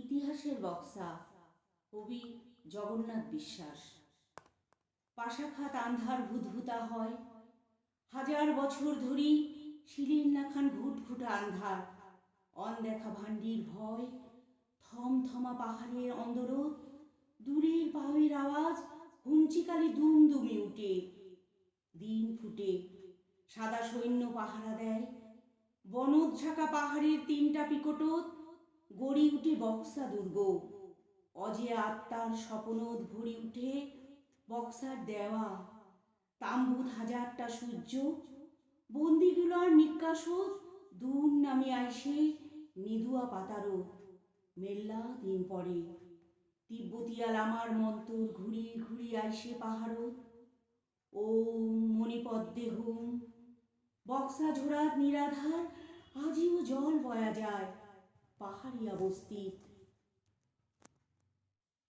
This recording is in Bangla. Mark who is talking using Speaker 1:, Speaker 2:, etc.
Speaker 1: ইতিহাসের বক্সা কবি জগন্নাথ বিশ্বাস। পাশাখাত আন্ধার ভূতভূতা হয়, হাজার বছর ধরি শিলির নাখান ঘুটঘুটা আন্ধার। অনদেখা ভান্ডির ভয় থম থমা পাহাড়ের অন্দরত দূরের পাহাড়ির আওয়াজ হুঞ্চিকালি দুম দুমি উঠে। দিন ফুটে, সাদা সৈন্য পাহারা দেয় বনঝাঁকা পাহাড়ের তিনটা পিকটত গড়ি উঠে বক্সা দুর্গ। অজে আত্মার স্বপনত ভরি উঠে বক্সার দেওয়া। তাম্বুত হাজারটা সূর্য, বন্দিগুলোর নিকাশত দূর নামে আইসে নিদুয়া পাতারো। মেল্লা দিন পরে, তিব্বতিয়াল আমার মন্তর ঘুরি ঘুরি আইসে পাহাড়ত ও মণিপদ্মে হুম বক্সা ঝোড়াত নিরাধার, আজিও জল বয়া যায়। পাহাড়িয়া বস্তি